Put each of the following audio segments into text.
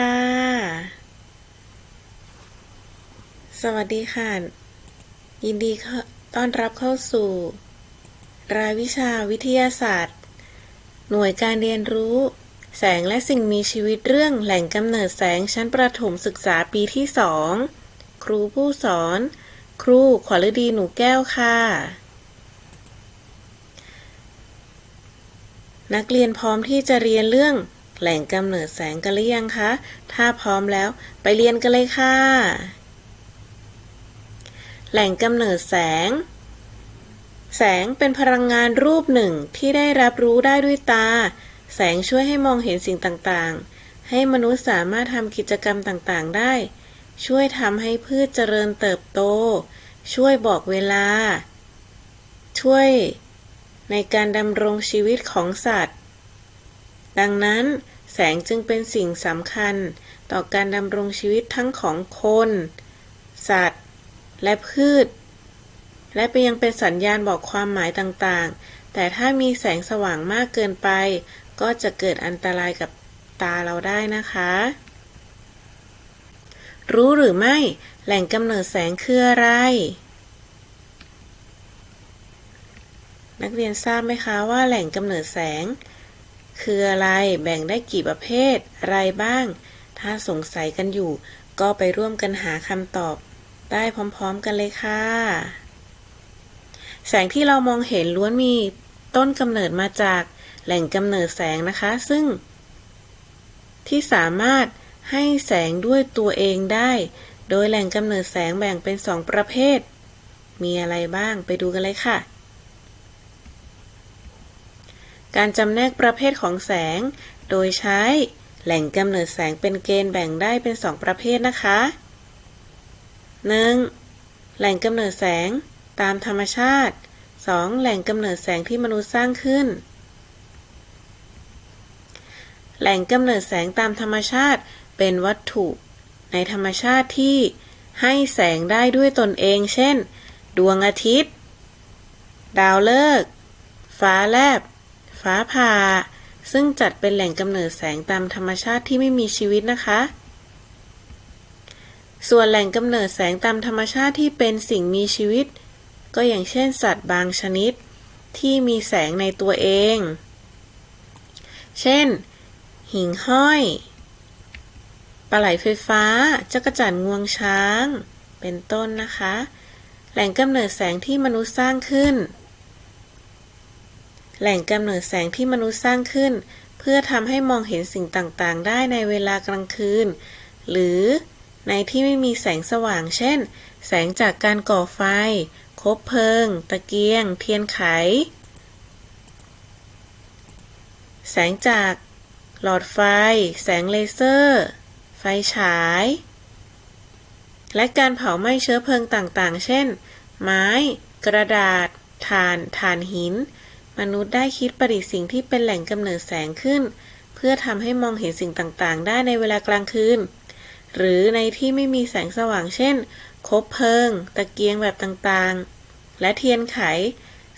ค่ะ สวัสดีค่ะ ยินดีต้อนรับเข้าสู่ รายวิชาวิทยาศาสตร์ หน่วยการเรียนรู้ แสงและสิ่งมีชีวิตเรื่องแหล่งกำเนิดแสงชั้นประถมศึกษาปีที่สอง ครูผู้สอน ครูขวัญฤดีหนูแก้วค่ะ นักเรียนพร้อมที่จะเรียนเรื่อง แหล่งกำเนิดแสงกันหรือยังคะ ถ้าพร้อมแล้วไปเรียนกันเลยค่ะ แหล่งกำเนิดแสง แสงเป็นพลังงานรูปหนึ่งที่ได้รับรู้ได้ด้วยตา แสงช่วยให้มองเห็นสิ่งต่างๆ ให้มนุษย์สามารถทำกิจกรรมต่างๆ ได้ ช่วยทำให้พืชเจริญเติบโต ช่วยบอกเวลา ช่วยในการดำรงชีวิตของสัตว์ ดังนั้น แสงจึงเป็นสิ่งสำคัญต่อการดำรงชีวิตทั้งของคน สัตว์ และพืช และไปยังเป็นสัญญาณบอกความหมายต่างๆ แต่ถ้ามีแสงสว่างมากเกินไป ก็จะเกิดอันตรายกับตาเราได้นะคะ รู้หรือไม่ แหล่งกำเนิดแสงคืออะไร นักเรียนทราบไหมคะว่าแหล่งกำเนิดแสง คืออะไร แบ่งได้กี่ประเภท อะไรบ้าง ถ้าสงสัยกันอยู่ ก็ไปร่วมกันหาคำตอบ ได้พร้อมๆกันเลยค่ะ แสงที่เรามองเห็นล้วนมีต้นกำเนิดมาจากแหล่งกำเนิดแสงนะคะ ซึ่ง ที่สามารถให้แสงด้วยตัวเองได้ โดยแหล่งกำเนิดแสงแบ่งเป็นสองประเภท มีอะไรบ้างไปดูกันเลยค่ะ การจำแนกประเภทของแสง โดยใช้แหล่งกำเนิดแสงเป็นเกณฑ์แบ่งได้เป็นสองประเภทนะคะ 1. แหล่งกำเนิดแสงตามธรรมชาติ 2. แหล่งกำเนิดแสงที่มนุษย์สร้างขึ้น แหล่งกำเนิดแสงตามธรรมชาติเป็นวัตถุ ในธรรมชาติที่ให้แสงได้ด้วยตนเอง เช่น ดวงอาทิตย์ ดาวฤกษ์ฟ้าแลบ ฟ้าผ่า ซึ่งจัดเป็นแหล่งกำเนิดแสงตามธรรมชาติที่ไม่มีชีวิตนะคะ ส่วนแหล่งกำเนิดแสงตามธรรมชาติที่เป็นสิ่งมีชีวิต ก็อย่างเช่น สัตว์บางชนิด ที่มีแสงในตัวเอง เช่น หิ่งห้อย ปลาไหลไฟฟ้าจักรจั่นงวงช้าง เป็นต้นนะคะ แหล่งกำเนิดแสงที่มนุษย์สร้างขึ้น แหล่งกำเนิดแสงที่มนุษย์สร้างขึ้น เพื่อทำให้มองเห็นสิ่งต่างๆ ได้ในเวลากลางคืน หรือในที่ไม่มีแสงสว่าง เช่น แสงจากการก่อไฟ คบเพลิง ตะเกียง เทียนไข แสงจากหลอดไฟ แสงเลเซอร์ ไฟฉาย และการเผาไหม้เชื้อเพลิงต่างๆ เช่น ไม้ กระดาษ ถ่าน ถ่านหิน มนุษย์ได้คิดประดิษฐ์สิ่งที่เป็นแหล่งกำเนิดแสงขึ้น เพื่อทำให้มองเห็นสิ่งต่างๆ ได้ในเวลากลางคืน หรือในที่ไม่มีแสงสว่างเช่น คบเพลิง ตะเกียงแบบต่างๆ และเทียนไข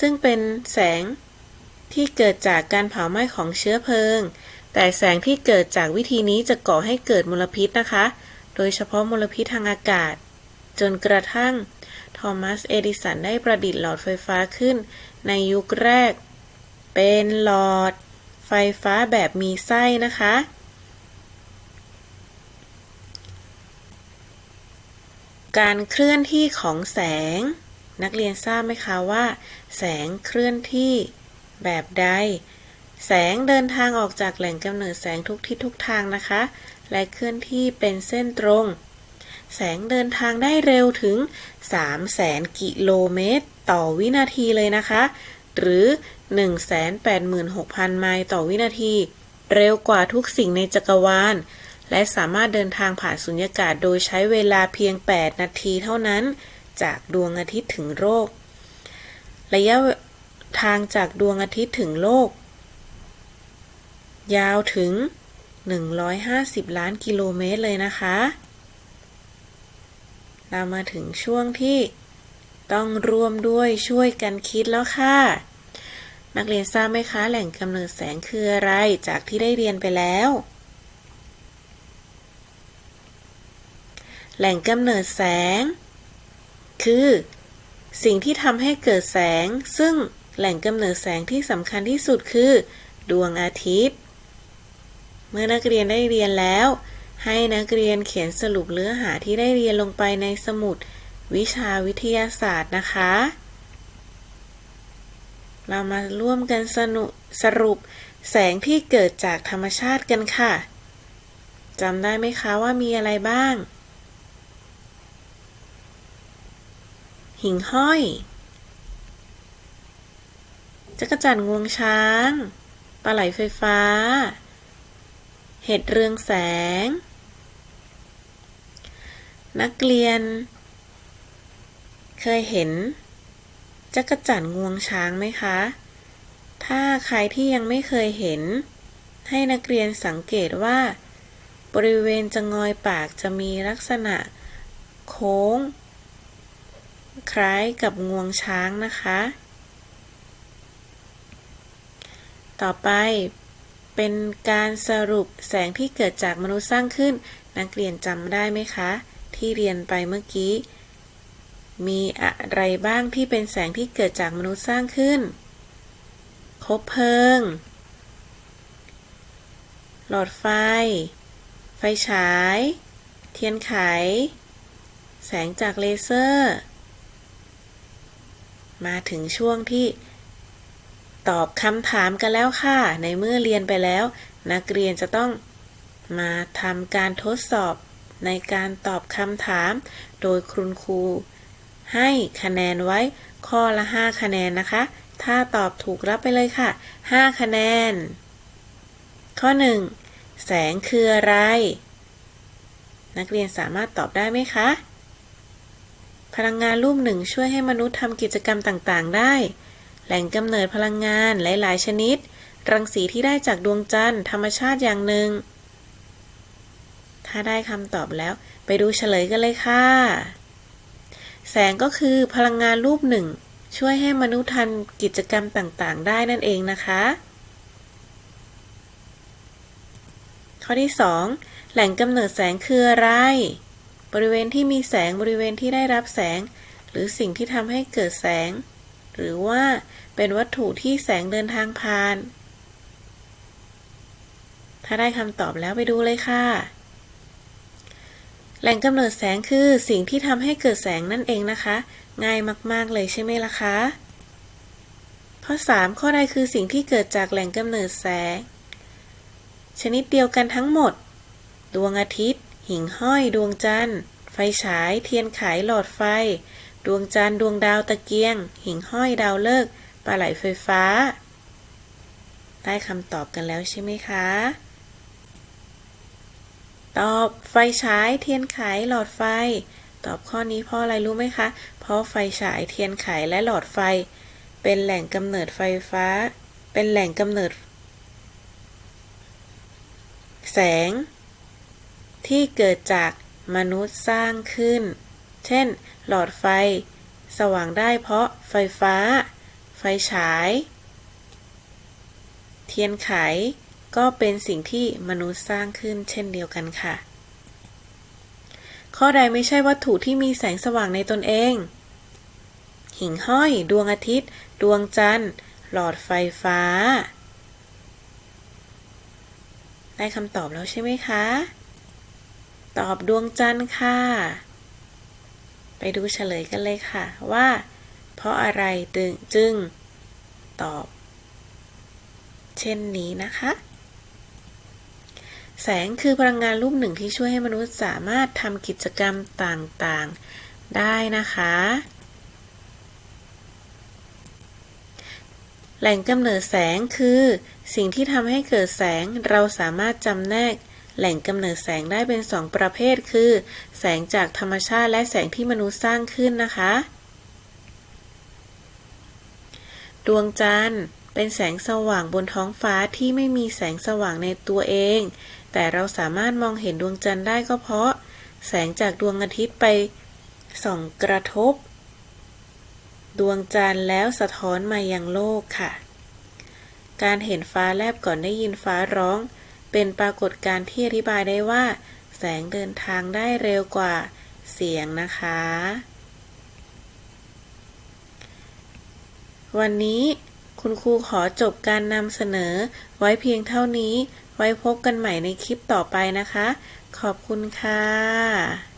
ซึ่งเป็นแสงที่เกิดจากการเผาไหม้ของเชื้อเพลิง แต่แสงที่เกิดจากวิธีนี้จะก่อให้เกิดมลพิษนะคะ โดยเฉพาะมลพิษทางอากาศ จนกระทั่ง ทอมัส เอดิสันได้ประดิษฐ์หลอดไฟฟ้าขึ้นในยุคแรก เป็นหลอด ไฟฟ้าแบบมีไส้นะคะ การเคลื่อนที่ของแสง นักเรียนทราบไหมคะว่า แสงเคลื่อนที่แบบใด แสงเดินทางออกจากแหล่งกำเนิดแสงทุกทิศทุกทางนะคะ และเคลื่อนที่เป็นเส้นตรง แสงเดินทางได้เร็วถึง3แสนกิโลเมตร ต่อวินาทีเลยนะคะ หรือ 186,000 ไมล์ต่อวินาที เร็วกว่าทุกสิ่งในจักรวาล และสามารถเดินทางผ่านสุญญากาศโดยใช้เวลาเพียง 8 นาทีเท่านั้น จากดวงอาทิตย์ถึงโลก ระยะทางจากดวงอาทิตย์ถึงโลก ยาวถึง 150 ล้านกิโลเมตรเลยนะคะ เรามาถึงช่วงที่ต้องร่วมด้วยช่วยกันคิดแล้วค่ะ นักเรียนทราบไหมคะ แหล่งกำเนิดแสงคืออะไร จากที่ได้เรียนไปแล้ว แหล่งกำเนิดแสง คือ สิ่งที่ทำให้เกิดแสง ซึ่งแหล่งกำเนิดแสงที่สำคัญที่สุดคือ ดวงอาทิตย์ เมื่อนักเรียนได้เรียนแล้ว ให้นักเรียนเขียนสรุปเนื้อหาที่ได้เรียนลงไปในสมุดวิชาวิทยาศาสตร์นะคะ เรามาร่วมกันสนุสรุปแสงที่เกิดจากธรรมชาติกันค่ะจำได้ไหมคะว่ามีอะไรบ้าง หิ่งห้อย จักรจั่นงวงช้าง ปลาไหลไฟฟ้า เห็ดเรืองแสง นักเรียน เคยเห็น จักรจั่นงวงช้างไหมคะ ถ้าใครที่ยังไม่เคยเห็น ให้นักเรียนสังเกตว่า บริเวณจะงอยปากจะมีลักษณะ โค้ง คล้ายกับงวงช้างนะคะ ต่อไปเป็นการสรุปแสงที่เกิดจากมนุษย์สร้างขึ้น นักเรียนจำได้ไหมคะ ที่เรียนไปเมื่อกี้ มีอะไรบ้างที่เป็นแสงที่เกิดจากมนุษย์สร้างขึ้น คบเพลิง หลอดไฟ ไฟฉาย เทียนไข แสงจากเลเซอร์ มาถึงช่วงที่ตอบคำถามกันแล้วค่ะ ในเมื่อเรียนไปแล้ว นักเรียนจะต้องมาทำการทดสอบในการตอบคำถาม โดยคุณครู ให้คะแนนไว้ข้อละ 5 คะแนนนะคะ ถ้าตอบถูกรับไปเลยค่ะ 5 คะแนน ข้อ 1 แสงคืออะไร นักเรียนสามารถตอบได้ไหมคะ พลังงานรูปหนึ่งช่วยให้มนุษย์ทำกิจกรรมต่างๆ ได้ แหล่งกำเนิดพลังงานหลายๆ ชนิด รังสีที่ได้จากดวงจันทร์ธรรมชาติอย่างหนึ่ง ถ้าได้คำตอบแล้ว ไปดูเฉลยกันเลยค่ะ แสงก็คือพลังงานรูปหนึ่ง ช่วยให้มนุษย์ทำกิจกรรมต่างๆ ได้นั่นเองนะคะ ข้อที่ 2 แหล่งกำเนิดแสงคืออะไร บริเวณที่มีแสงบริเวณที่ได้รับแสง หรือสิ่งที่ทำให้เกิดแสง หรือว่าเป็นวัตถุที่แสงเดินทางผ่าน ถ้าได้คำตอบแล้วไปดูเลยค่ะ แหล่งกำเนิดแสงคือสิ่งที่ทำให้เกิดแสงนั่นเองนะคะ ง่ายมาก ๆ เลยใช่ไหมล่ะคะ ข้อ 3 ข้อใดคือสิ่งที่เกิดจากแหล่งกำเนิดแสง ชนิดเดียวกันทั้งหมด ดวงอาทิตย์ หิ่งห้อย ดวงจันทร์ ไฟฉาย เทียนไขหลอดไฟ ดวงจันทร์ดวงดาวตะเกียง หิ่งห้อยดาวฤกษ์ปลาไหลไฟฟ้า ได้คำตอบกันแล้วใช่ไหมคะ ตอบไฟฉายเทียนไขหลอดไฟ ตอบข้อนี้เพราะอะไรรู้ไหมคะ เพราะไฟฉายเทียนไขและหลอดไฟ เป็นแหล่งกำเนิดไฟฟ้า เป็นแหล่งกำเนิด แสง ที่เกิดจากมนุษย์สร้างขึ้น เช่น หลอดไฟ สว่างได้เพราะไฟฟ้า ไฟฉาย เทียนไข ก็เป็นสิ่งที่มนุษย์สร้างขึ้นเช่นเดียวกันค่ะ ข้อใดไม่ใช่วัตถุที่มีแสงสว่างในตนเอง หิ่งห้อย ดวงอาทิตย์ ดวงจันทร์ หลอดไฟฟ้า ได้คำตอบแล้วใช่ไหมคะ ตอบดวงจันทร์ค่ะ ไปดูเฉลยกันเลยค่ะว่า เพราะอะไรตึงจึง ตอบเช่นนี้นะคะ แสงคือพลังงานรูปหนึ่งที่ช่วยให้มนุษย์สามารถทำกิจกรรมต่างๆ ได้นะคะ แหล่งกำเนิดแสงคือ สิ่งที่ทำให้เกิดแสงเราสามารถจำแนก แหล่งกำเนิดแสงได้เป็นสองประเภทคือ แสงจากธรรมชาติและแสงที่มนุษย์สร้างขึ้นนะคะ ดวงจันทร์เป็นแสงสว่างบนท้องฟ้าที่ไม่มีแสงสว่างในตัวเอง แต่เราสามารถมองเห็นดวงจันทร์ได้ก็เพราะ แสงจากดวงอาทิตย์ไปส่องกระทบ ดวงจันทร์แล้วสะท้อนมายังโลกค่ะ การเห็นฟ้าแลบก่อนได้ยินฟ้าร้อง เป็นปรากฏการณ์ที่อธิบายได้ว่า แสงเดินทางได้เร็วกว่าเสียงนะคะ วันนี้คุณครูขอจบการนำเสนอไว้เพียงเท่านี้ ไว้พบกันใหม่ในคลิปต่อไปนะคะ ขอบคุณค่ะ